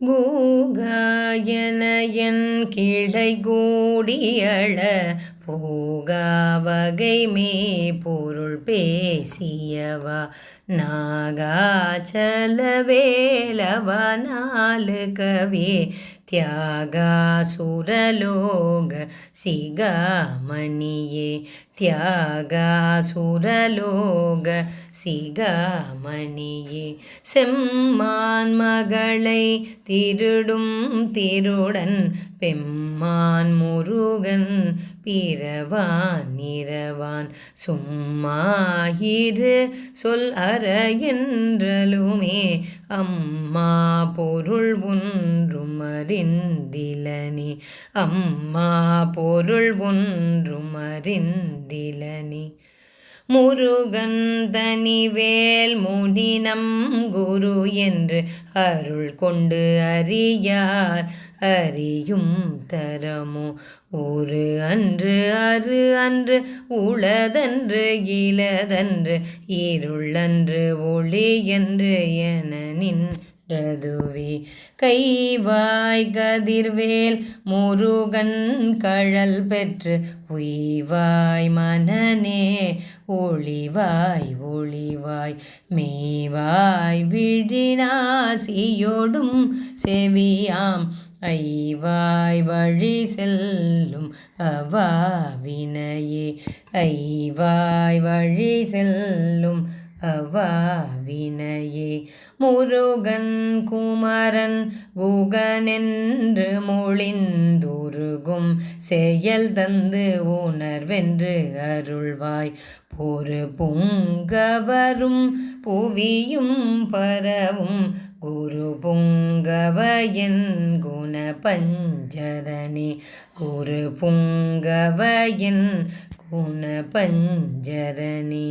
கூகாயன என் கிளை கூடியள போகா வகைமே பொருள் பேசியவா? நாகாச்சலவேலவா? நாலு கவி தியாகாசுரலோக சிகாமணியே. தியாகாசுரலோக சிகாமணியே. செம்மான் மகளை திருடும் திருடன் பெம்மான் முருகன் இரவான் இரவான் சும்மாயிரு சொல் அற என்றலுமே. அம்மா பொருள் ஒன்றும் அறிந்திலனி. அம்மா பொருள் ஒன்றும் அறிந்திலனி. முருகந்தனிவேல் முனினம் குரு என்று அருள் கொண்டு அறியார். அறியும் தரமோ. ஒரு அன்று அரு அன்று உளதன்று இளதன்று இருளன்று ஒளி என்று என நின் நின்றதுவே கைவாய் கதிர்வேல் முருகன் கழல் பெற்று உய்வாய் மனநே ஒளிவாய் ஒளிவாய் மெய்வாய் விழினாசியோடும் செவியாம் ஐவாய் வழி செல்லும் அவாவினையே ஐவாய் வழி செல்லும் அவாவினையே முருகன் குமரன் குகனென்று மொழிந்துருகும் செயல் தந்து உணர்வென்று அருள்வாய். பொறு பொங்கவரும் புவியும் பரவும் குரு பொங்கவயன் குண பஞ்சரனே குரு பொங்கவயன் குண பஞ்சரனே